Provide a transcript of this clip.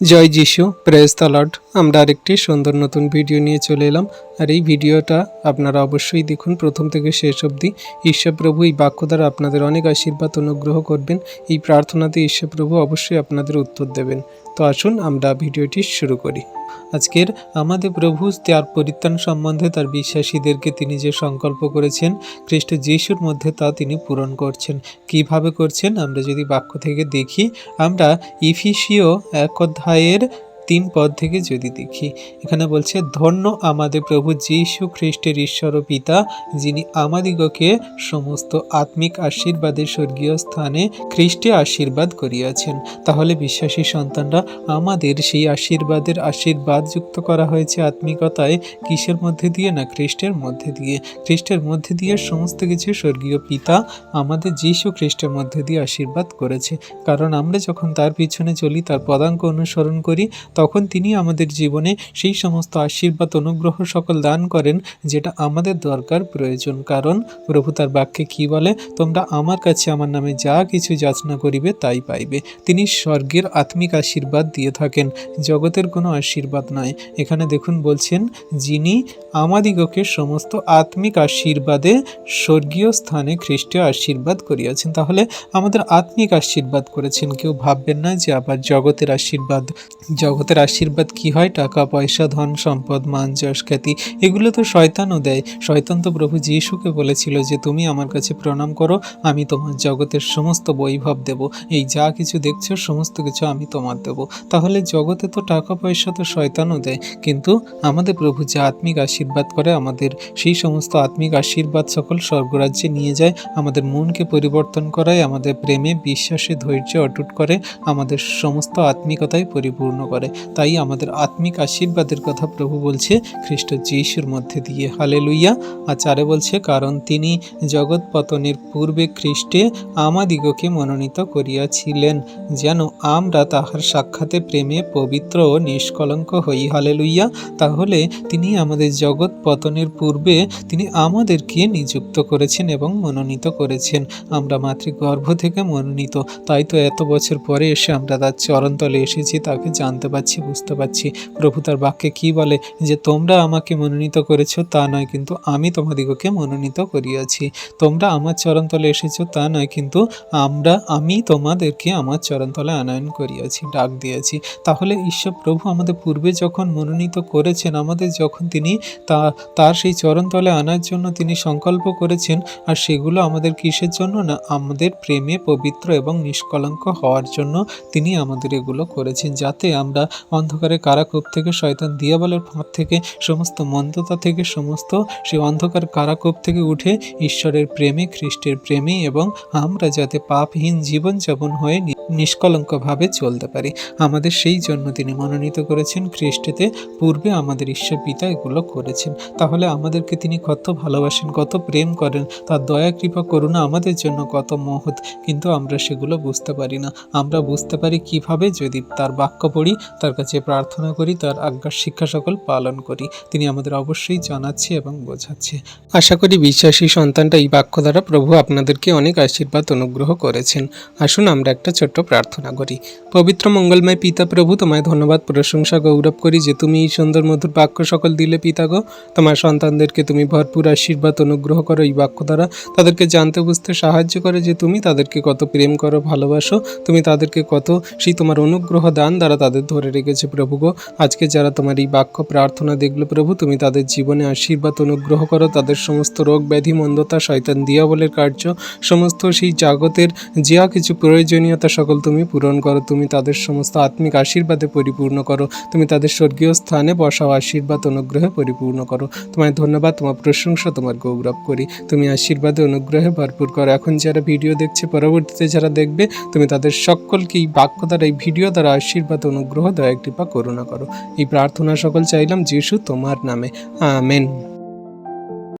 জয় যিশু press Lord আমরা আরেকটি সুন্দর নতুন ভিডিও নিয়ে চলে এলাম। আর এই ভিডিওটা আপনারা অবশ্যই দেখুন। প্রথম থেকে শেষ অবধি ঈশ্বরপ্রভু এই বাক্য দ্বারা আপনাদের অনেক আশীর্বাদ, অনুগ্রহ করবেন। এই প্রার্থনাতে ঈশ্বরপ্রভু অবশ্যই আপনাদের উত্তর দেবেন। তো আসুন আমরা ভিডিওটি শুরু করি। আজকের আমাদের প্রভু তার পরিত্রাণ সম্বন্ধে তার বিশ্বাসীদেরকে তিনি যে সংকল্প করেছেন, খ্রিস্ট যিশুর মধ্যে তা তিনি পূরণ করছেন। কীভাবে করছেন? আমরা যদি বাক্য থেকে দেখি, আমরা ইফিসিও এক অধ্যায়ের তিন পদ থেকে যদি দেখি, এখানে বলছে, ধন্য আমাদের প্রভু যীশু খ্রিস্টের ঈশ্বর ও পিতা, যিনি আমাদিগকে সমস্ত আত্মিক আশীর্বাদের স্বর্গীয় স্থানে খ্রিস্টে আশীর্বাদ করিয়াছেন। তাহলে বিশ্বাসী সন্তানরা, আমাদের সেই আশীর্বাদের আশীর্বাদ যুক্ত করা হয়েছে আত্মিকতায় কিসের মধ্যে দিয়ে না খ্রিস্টের মধ্যে দিয়ে? খ্রিস্টের মধ্যে দিয়ে সমস্ত কিছু স্বর্গীয় পিতা আমাদের যীশু খ্রিস্টের মধ্যে দিয়ে আশীর্বাদ করেছে। কারণ আমরা যখন তার পিছনে চলি, তার পদাঙ্ক অনুসরণ করি তখন তিনি আমাদের জীবনে সেই সমস্ত আশীর্বাদ, অনুগ্রহ সকল দান করেন যেটা আমাদের দরকার, প্রয়োজন। কারণ প্রভু তার বাক্যে কি বলে? তোমরা আমার কাছে আমার নামে যা কিছু যাচনা করিবে তাই পাইবে। তিনি স্বর্গের আত্মিক আশীর্বাদ দিয়ে থাকেন, জগতের কোনো আশীর্বাদ নয়। এখানে দেখুন বলছেন, যিনি আমাদিগকে সমস্ত আত্মিক আশীর্বাদে স্বর্গীয় স্থানে খ্রিস্টীয় আশীর্বাদ করিয়াছেন। তাহলে আমাদের আত্মিক আশীর্বাদ করেছেন। কেউ ভাববেন না যে আবার জগতের আশীর্বাদ জগতের আশীর্বাদ কি হয়? টাকা, পয়সা, ধন, সম্পদ, মান, যশ, খ্যাতি, এগুলো তো শয়তানও দেয়। শয়তান তো প্রভু যিশুকে বলেছিল যে, তুমি আমার কাছে প্রণাম করো, আমি তোমার জগতের সমস্ত বৈভব দেব। এই যা কিছু দেখছ, সমস্ত কিছু আমি তোমার দেব। তাহলে জগতে তো টাকা, পয়সা তো শয়তানও দেয়। কিন্তু আমাদের প্রভু যে আত্মিক আশীর্বাদ করে, আমাদের সেই সমস্ত আত্মিক আশীর্বাদ সকল স্বর্গরাজ্যে নিয়ে যায়, আমাদের মনকে পরিবর্তন করায়, আমাদের প্রেমে, বিশ্বাসে ধৈর্য অটুট করে, আমাদের সমস্ত আত্মিকতায় পরিপূর্ণ করে। তাই আমাদের আত্মিক আশীর্বাদের কথা প্রভু বলছে, খ্রিস্ট যিশুর মধ্যে দিয়ে। হালে লুইয়া আর চারে বলছে, কারণ তিনি জগৎ পতনের পূর্বে খ্রিস্টে আমাদিগকে মনোনীত করিয়াছিলেন, যেন আমরা তাহার সাক্ষাতে প্রেমে পবিত্র ও নিষ্কলঙ্ক হই। হালে লুইয়া তাহলে তিনি আমাদের জগৎ পতনের পূর্বে তিনি আমাদেরকে নিযুক্ত করেছেন এবং মনোনীত করেছেন। আমরা মাতৃগর্ভ থেকে মনোনীত। তাই তো এত বছর পরে এসে আমরা তার চরণতলে এসেছি, তাকে জানতে পারছি বুঝতে পারছি। প্রভু তার বাক্যে কি বলে? যে তোমরা আমাকে মনোনীত করেছ তা নয়, কিন্তু আমি তোমাদিগকে মনোনীত করিয়াছি। তোমরা আমার চরণতলে এসেছ তা নয়, কিন্তু আমরা, আমি তোমাদেরকে আমার চরণতলে আনয়ন করিয়াছি, ডাক দিয়েছি। তাহলে ঈশ্বর প্রভু আমাদের পূর্বে যখন মনোনীত করেছেন, আমাদের যখন তিনি তা, তার সেই চরণতলে আনার জন্য তিনি সংকল্প করেছেন, আর সেগুলো আমাদের কিসের জন্য? না, আমাদের প্রেমে পবিত্র এবং নিষ্কলঙ্ক হওয়ার জন্য তিনি আমাদের এগুলো করেছেন, যাতে আমরা অন্ধকারের কারাকোপ থেকে শয়তান দিয়াবলের ফাঁদ থেকে, সমস্ত মন্দতা থেকে সমস্ত সেই অন্ধকার কারাকোপ থেকে উঠে ঈশ্বরের প্রেমে, খ্রিস্টের প্রেমে এবং আমরা যাতে পাপহীন জীবনযাপন হয়ে নিষ্কলঙ্কভাবে চলতে পারি। আমাদের সেই জন্য তিনি মনোনীত করেছেন খ্রিস্টেতে। পূর্বে আমাদের ঈশ্বর পিতা এগুলো করেছেন। তাহলে আমাদেরকে তিনি কত ভালোবাসেন, কত প্রেম করেন, তার দয়া, কৃপা, করুণা আমাদের জন্য কত মহৎ। কিন্তু আমরা সেগুলো বুঝতে পারি না। আমরা বুঝতে পারি কীভাবে যদি তার বাক্য পড়ি, তার কাছে প্রার্থনা করি, তার আজ্ঞার শিক্ষা সকল পালন করি। তিনি আমাদের অবশ্যই জানাচ্ছে এবং বোঝাচ্ছে। আশা করি বিশ্বাসী সন্তানটা এই বাক্য দ্বারা প্রভু আপনাদেরকে অনেক আশীর্বাদ, অনুগ্রহ করেছেন। আসুন আমরা একটা ছোট্ট প্রার্থনা করি। পবিত্র মঙ্গলময় পিতা প্রভু, তোমায় ধন্যবাদ, প্রশংসা, গৌরব করি যে তুমি এই সুন্দর মধুর বাক্য সকল দিলে পিতা গো। তোমার সন্তানদেরকে তুমি ভরপুর আশীর্বাদ, অনুগ্রহ করো এই বাক্য দ্বারা। তাদেরকে জানতে বুঝতে সাহায্য করে যে তুমি তাদেরকে কত প্রেম করো, ভালোবাসো। তুমি তাদেরকে কত সেই তোমার অনুগ্রহ দান দ্বারা তাদের ধরে রেখেছে প্রভু গো। আজকে যারা তোমার এই বাক্য প্রার্থনা দেখল প্রভু, তুমি তাদের জীবনে আশীর্বাদ, অনুগ্রহ করো। তাদের সমস্ত রোগ ব্যাধি, মন্দতা, শয়তান, দিয়াবলের কার্য, সমস্ত সেই জগতের যা কিছু প্রয়োজনীয়তা সকল তুমি পূরণ করো, তুমি তাদের সমস্ত আত্মিক আশীর্বাদে পরিপূর্ণ করো, তুমি তাদের স্বর্গীয় স্থানে বসাও, আশীর্বাদ অনুগ্রহে পরিপূর্ণ করো। তোমায় ধন্যবাদ, তোমার প্রশংসা, তোমার গৌরব করি। তুমি আশীর্বাদে অনুগ্রহে ভরপুর করো। এখন যারা ভিডিও দেখছে, পরবর্তীতে যারা দেখবে, তুমি তাদের সকলকে এই বাক্য দ্বারা, এই ভিডিও দ্বারা আশীর্বাদ, অনুগ্রহ, দয়া, কৃপা, করুণা করো। এই প্রার্থনা সকল চাইলাম, যিশু তোমার নামে। আমেন।